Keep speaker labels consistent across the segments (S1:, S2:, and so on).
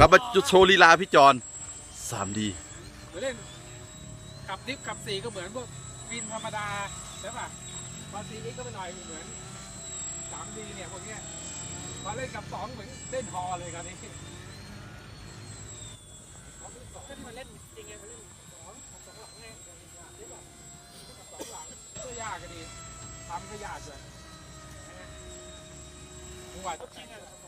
S1: ครับมาจุดโชว์ลีลาพี่จอน 3D
S2: เหมือนเล่นขับดิฟขับสีก็เหมือนพวกวินธรรมดาใช่ป่ะพอซีเอ็กก็ไปหน่อยเหมือนสามดีเนี่ยพวกเนี้ยพอเล่นกับสองเหมือนเล่นฮอเลยครับนี่ก็ที่มันเล่นจริงไงมันเล่นสองสองหลังไงใช่ป่ะสองหลังก็ยากกันดีทำก็ยากเลยจังหวะจริงอ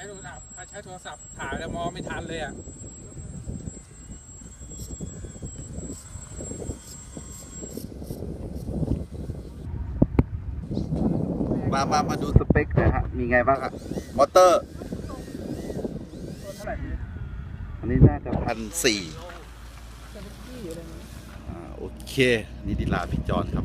S2: ช้โทรศัพท์ถ้าใช้โทรศัพท์ถ่ายแล้วมองไม่ทันเลยอะ
S1: มามามาดูสเปคหนะฮะ มีไงบ้างครับมอเตอร์ อันนี้น่าจะพันสี่อ่าโอเค นี่ดีลาพี่จอนครับ